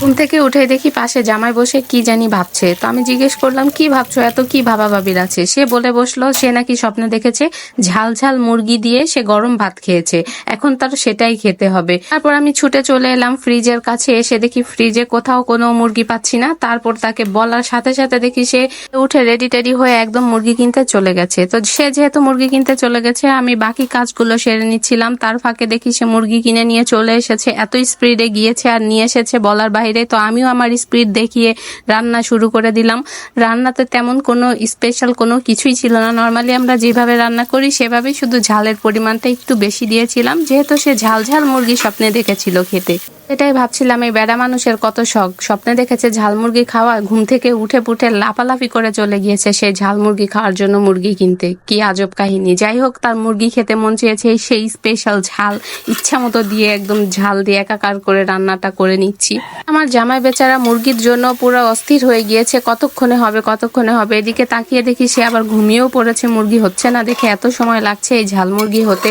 ঘুম থেকে উঠে দেখি পাশে জামাই বসে কি জানি ভাবছে। তো আমি জিজ্ঞেস করলাম, কি ভাবছ এত? কি ভাবা ভাবির আছে? সে বলে বসল, সে নাকি স্বপ্নে দেখেছে ঝাল ঝাল মুরগি দিয়ে সে গরম ভাত খেয়েছে। এখন তার সেটাই খেতে হবে। তারপর আমি ছুটে চলে এলাম ফ্রিজের কাছে, এসে দেখি ফ্রিজে কোথাও কোনো মুরগি পাচ্ছি না। তারপর তাকে বলার সাথে সাথে দেখি সে উঠে রেডি টেডি হয়ে একদম মুরগি কিনতে চলে গেছে। তো সে যেহেতু মুরগি কিনতে চলে গেছে, আমি বাকি কাজগুলো সেরে নিচ্ছিলাম। তার ফাঁকে দেখি সে মুরগি কিনে নিয়ে চলে এসেছে। এত স্পিডে গিয়েছে আর নিয়ে এসেছে বলার বাইরে তো আমিও আমার স্পিড দেখিয়ে রান্না শুরু করে দিলাম। রান্নাতে তেমন কোনো স্পেশাল কোনো কিছুই ছিল না। নর্মালি আমরা যেভাবে রান্না করি, সেভাবেই শুধু ঝালের পরিমাণটা একটু বেশি দিয়েছিলাম। যেহেতু সে ঝাল ঝাল মুরগি স্বপ্নে দেখেছিল খেতে। এটাই ভাবছিলাম, এই বেড়া মানুষের কত শখ। স্বপ্নে দেখেছে ঝাল মুরগি খাওয়া, ঘুম থেকে উঠে পুঠে লাফালাফি করে চলে গিয়েছে সেই ঝাল মুরগি খাওয়ার জন্য মুরগি কিনতে। কি আজব কাহিনী। যাই হোক, তার মুরগি খেতে মন চেয়েছে সেই স্পেশাল ঝাল ইচ্ছা মতো দিয়ে একদম ঝাল দিয়ে একাকার করে রান্নাটা করে নিচ্ছি। আমার জামাই বেচারা মুরগির জন্য পুরো অস্থির হয়ে গিয়েছে। কতক্ষণে হবে কতক্ষণে হবে? এদিকে তাকিয়ে দেখি সে আবার ঘুমিয়েও পড়েছে। মুরগি হচ্ছে না দেখে এত সময় লাগছে এই ঝাল মুরগি হতে।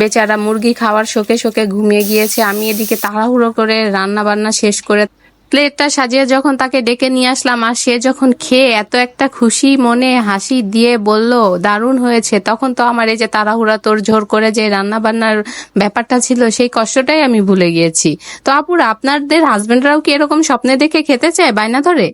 বেচারা মুরগি খাওয়ার শোকে শোকে ঘুমিয়ে গিয়েছে। আমি এদিকে তাড়াহুড়ো করে রান্না বান্না শেষ করে প্লেটটা সাজিয়ে যখন তাকে ডেকে নিয়ে আসলাম, আর সে যখন খেয়ে এত একটা খুশি মনে, হাসি দিয়ে বলল, দারুণ হয়েছে। তখন তো আমার এই যে তাড়াহুড়া তোর ঝোর করে যে রান্না বান্নার ব্যাপারটা ছিল, সেই কষ্টটাই আমি ভুলে গিয়েছি। তো আপুরা, আপনাদের হাজবেন্ডরাও কি এরকম স্বপ্নে দেখে খেতে চায়, বায়না ধরে?